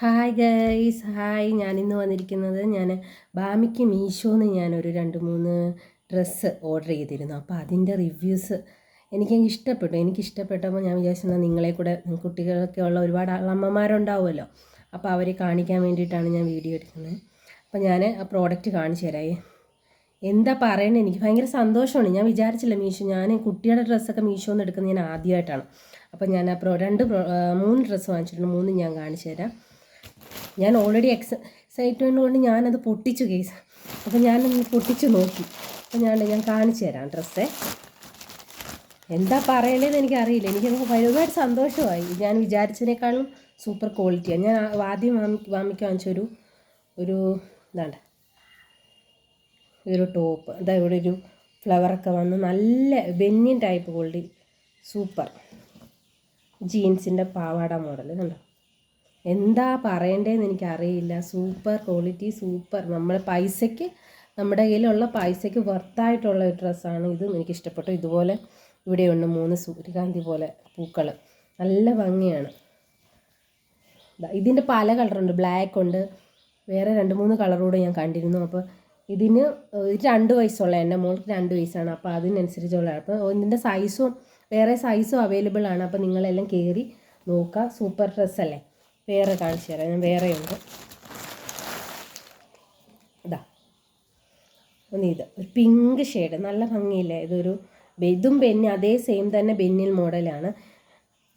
Hi guys hi ഞാനിന്ന് വന്നിരിക്കുന്നത് ഞാൻ ബാമിക്ക് മീഷോന്ന് ഞാനൊരു രണ്ട് മൂന്ന് ഡ്രസ്സ് ഓർഡർ ചെയ്തിരുന്നു. അപ്പോൾ അതിന്റെ റിവ്യൂസ് എനിക്ക് ഇഷ്ടപ്പെട്ടു. എനിക്ക് ഇഷ്ടപ്പെട്ടപ്പോൾ ഞാൻ വിചാരിച്ചത് നിങ്ങളെ കൂടെ കുട്ടികളൊക്കെ ഉള്ള ഒരുപാട് അമ്മമാരുണ്ടാവുമല്ലോ. അപ്പോൾ അവരെ കാണിക്കാൻ വേണ്ടിയിട്ടാണ് ഞാൻ വീഡിയോ എടുക്കുന്നത്. അപ്പോൾ ഞാൻ ആ പ്രോഡക്റ്റ് കാണിച്ചു തരാം. എന്താ പറയണേ എനിക്ക് ഭയങ്കര സന്തോഷമാണ്. ഞാൻ വിചാരിച്ചില്ല മീഷോ ഞാൻ കുട്ടിയുടെ ഡ്രസ്സൊക്കെ മീഷോന്ന് എടുക്കുന്നത് ഞാൻ ആദ്യമായിട്ടാണ്. അപ്പോൾ ഞാൻ ആ പ്രോ രണ്ട് മൂന്ന് ഡ്രസ്സ് വാങ്ങിച്ചിട്ടുണ്ട്. മൂന്ന് ഞാൻ കാണിച്ചു തരാം. ഞാൻ ഓൾറെഡി എക്സൈറ്റ്മെന്റ് കൊണ്ട് ഞാനത് പൊട്ടിച്ചു കേസ് അപ്പോൾ ഞാൻ പൊട്ടിച്ചു നോക്കി. അപ്പോൾ ഞാൻ ഞാൻ കാണിച്ചു തരാം ഡ്രസ്സേ എന്താ പറയണേന്ന് എനിക്കറിയില്ല. എനിക്ക് ഒരുപാട് സന്തോഷമായി. ഞാൻ വിചാരിച്ചതിനേക്കാളും സൂപ്പർ ക്വാളിറ്റിയാണ് ഞാൻ ആദ്യം വാങ്ങി വാങ്ങിക്കാൻ വാങ്ങിച്ചൊരു ഒരു ഇതാണ്ട്. ഇതൊരു ടോപ്പ് ഇതാ ഇവിടെ ഒരു ഫ്ലവറൊക്കെ വന്ന് നല്ല ബെന്യൻ ടൈപ്പ് ക്വാളിറ്റി സൂപ്പർ ജീൻസിന്റെ പാവാട മോഡൽ കണ്ടോ? എന്താ പറയേണ്ടതെന്ന് എനിക്കറിയില്ല. Super quality super. നമ്മുടെ പൈസയ്ക്ക് നമ്മുടെ കയ്യിലുള്ള പൈസയ്ക്ക് വർത്തായിട്ടുള്ള ഒരു ഡ്രസ്സാണ് ഇതും. എനിക്ക് ഇഷ്ടപ്പെട്ടു ഇതുപോലെ ഇവിടെയുണ്ട് മൂന്ന് സൂര്യകാന്തി പോലെ പൂക്കൾ നല്ല ഭംഗിയാണ്. ഇതിന്റെ പല കളറുണ്ട്. ബ്ലാക്ക് ഉണ്ട്. വേറെ രണ്ട് മൂന്ന് കളറൂടെ ഞാൻ കണ്ടിരുന്നു. അപ്പോൾ ഇതിന് രണ്ട് വയസ്സുള്ള എന്റെ മോൾക്ക് രണ്ട് വയസ്സാണ്. അപ്പോൾ അതിനനുസരിച്ചുള്ള അപ്പോൾ ഇതിന്റെ സൈസും വേറെ സൈസും അവൈലബിൾ ആണ്. അപ്പോൾ നിങ്ങളെല്ലാം കയറി നോക്കുക സൂപ്പർ ഡ്രസ്സല്ലേ? വേറെ കാണിച്ചു തരാം. ഞാൻ വേറെയുണ്ട്. ഇതാ. ഒന്ന് ഇത്. ഒരു പിങ്ക് ഷെയ്ഡ്. നല്ല ഭംഗിയില്ലേ? ഇതൊരു ഇതും ബെന്നി അതേ സെയിം തന്നെ ബെന്നിൽ മോഡലാണ്.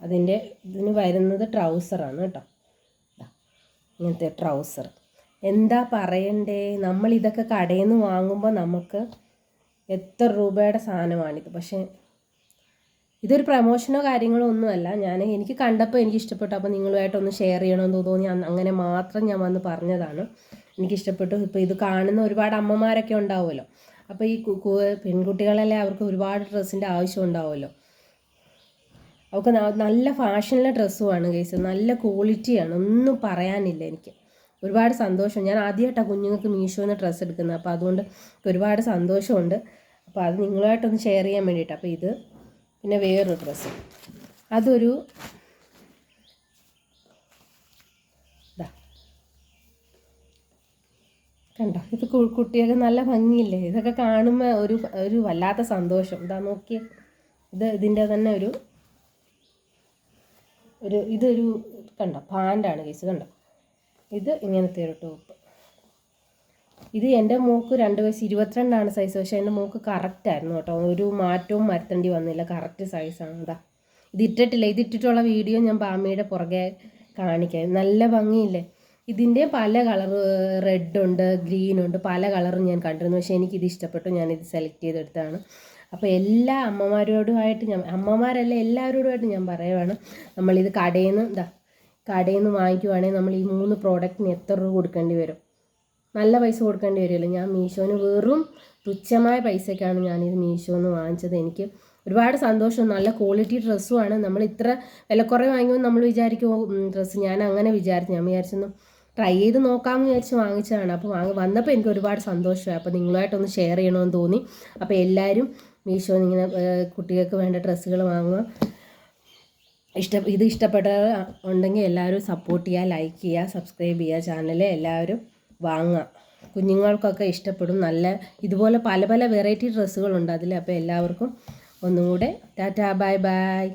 അതിന്റെ ഇതിന് വരുന്നത് ട്രൗസറാണ് കേട്ടോ. ഇങ്ങനത്തെ ട്രൗസർ. എന്താ പറയണ്ടേ? നമ്മൾ ഇതൊക്കെ കടയിൽ നിന്ന് വാങ്ങുമ്പോൾ നമുക്ക് എത്ര രൂപയുടെ സാധനമാണിത്? പക്ഷേ ഇതൊരു പ്രമോഷനോ കാര്യങ്ങളോ ഒന്നുമല്ല. ഞാൻ എനിക്ക് കണ്ടപ്പോൾ എനിക്ക് ഇഷ്ടപ്പെട്ടു. അപ്പോൾ നിങ്ങളുമായിട്ടൊന്ന് ഷെയർ ചെയ്യണമെന്ന് തോന്നി. അങ്ങനെ മാത്രം ഞാൻ വന്ന് പറഞ്ഞതാണ്. എനിക്കിഷ്ടപ്പെട്ടു ഇപ്പോൾ ഇത് കാണുന്ന ഒരുപാട് അമ്മമാരൊക്കെ ഉണ്ടാവുമല്ലോ. അപ്പോൾ ഈ പെൺകുട്ടികളല്ലേ അവർക്ക് ഒരുപാട് ഡ്രസ്സിന്റെ ആവശ്യം ഉണ്ടാവുമല്ലോ. അവർക്ക് നല്ല ഫാഷനിലെ ഡ്രസ്സുമാണ് കേസ് നല്ല ക്വാളിറ്റിയാണ്. ഒന്നും പറയാനില്ല എനിക്ക്. ഒരുപാട് സന്തോഷം. ഞാൻ ആദ്യമായിട്ടാണ് കുഞ്ഞുങ്ങൾക്ക് മീഷോന്ന് ഡ്രസ്സ് എടുക്കുന്നത്. അപ്പോൾ അതുകൊണ്ട് ഒരുപാട് സന്തോഷമുണ്ട്. അപ്പോൾ അത് നിങ്ങളുമായിട്ടൊന്ന് ഷെയർ ചെയ്യാൻ വേണ്ടിയിട്ട്. അപ്പോൾ ഇത് പിന്നെ വേറൊരു ഡ്രസ്സ് അതൊരു കണ്ടോ? ഇത് കുട്ടികൾക്ക് നല്ല ഭംഗിയില്ലേ? ഇതൊക്കെ കാണുമ്പോൾ ഒരു ഒരു വല്ലാത്ത സന്തോഷം. ഇതാ നോക്കി ഇത് ഇതിന്റെ തന്നെ ഒരു ഒരു ഇതൊരു കണ്ടോ? പാന്റാണ് കേസ് കണ്ടോ? ഇത് ഇങ്ങനത്തെ ഒരു ടോപ്പ് ഇത് എന്റെ മൂക്ക് രണ്ട് വയസ്സ് ഇരുപത്തിരണ്ടാണ് സൈസ് പക്ഷേ എന്റെ മൂക്ക് കറക്റ്റായിരുന്നു കേട്ടോ. ഒരു മാറ്റവും വരുത്തേണ്ടി വന്നില്ല. കറക്റ്റ് സൈസാണ് അതാ. ഇത് ഇട്ടിട്ടില്ല. ഇട്ടിട്ടുള്ള വീഡിയോ ഞാൻ ബാമിയുടെ പുറകെ കാണിക്കാം. നല്ല ഭംഗിയില്ലേ? ഇതിന്റെ പല കളർ റെഡ് ഉണ്ട് ഗ്രീൻ ഉണ്ട്. പല കളറും ഞാൻ കണ്ടിരുന്നു. പക്ഷേ എനിക്കിത് ഇഷ്ടപ്പെട്ടു. ഞാനിത് സെലക്ട് ചെയ്തെടുത്താണ് അപ്പോൾ എല്ലാ അമ്മമാരോടുമായിട്ട് ഞാൻ അമ്മമാരല്ല എല്ലാവരോടുമായിട്ട് ഞാൻ പറയുവാണ്. നമ്മളിത് കടയിൽ നിന്ന് എന്താ കടയിൽ നിന്ന് വാങ്ങിക്കുവാണെങ്കിൽ നമ്മൾ ഈ മൂന്ന് പ്രോഡക്റ്റിന് എത്ര രൂപ കൊടുക്കേണ്ടി വരും? നല്ല പൈസ കൊടുക്കേണ്ടി വരുമല്ലോ. ഞാൻ മീഷോന് വെറും തുച്ഛമായ പൈസയ്ക്കാണ് ഞാനിത് മീഷോന്ന് വാങ്ങിച്ചത്. എനിക്ക് ഒരുപാട് സന്തോഷം. നല്ല ക്വാളിറ്റി ഡ്രസ്സുമാണ്. നമ്മൾ ഇത്ര വിലക്കുറവ് വാങ്ങിക്കുമ്പോൾ നമ്മൾ വിചാരിക്കും. ഡ്രസ്സ് ഞാൻ അങ്ങനെ വിചാരിച്ചു. ഞാൻ വിചാരിച്ചൊന്ന് ട്രൈ ചെയ്ത് നോക്കാമെന്ന് വിചാരിച്ച് വാങ്ങിച്ചതാണ്. അപ്പോൾ വാങ്ങി വന്നപ്പോൾ എനിക്ക് ഒരുപാട് സന്തോഷമായി. അപ്പോൾ നിങ്ങളുമായിട്ടൊന്ന് ഷെയർ ചെയ്യണമെന്ന് തോന്നി. അപ്പോൾ എല്ലാവരും മീഷോ ഇങ്ങനെ കുട്ടികൾക്ക് വേണ്ട ഡ്രസ്സുകൾ വാങ്ങുക. ഇഷ്ട ഇത് ഇഷ്ടപ്പെട്ട ഉണ്ടെങ്കിൽ എല്ലാവരും സപ്പോർട്ട് ചെയ്യുക ലൈക്ക് ചെയ്യുക സബ്സ്ക്രൈബ് ചെയ്യുക ചാനൽ എല്ലാവരും വാങ്ങുക കുഞ്ഞുങ്ങൾക്കൊക്കെ ഇഷ്ടപ്പെടും. നല്ല ഇതുപോലെ പല പല വെറൈറ്റി ഡ്രസ്സുകളുണ്ട് അതിൽ അപ്പോൾ എല്ലാവർക്കും ഒന്നും കൂടെ ടാറ്റാ ബൈ ബൈ.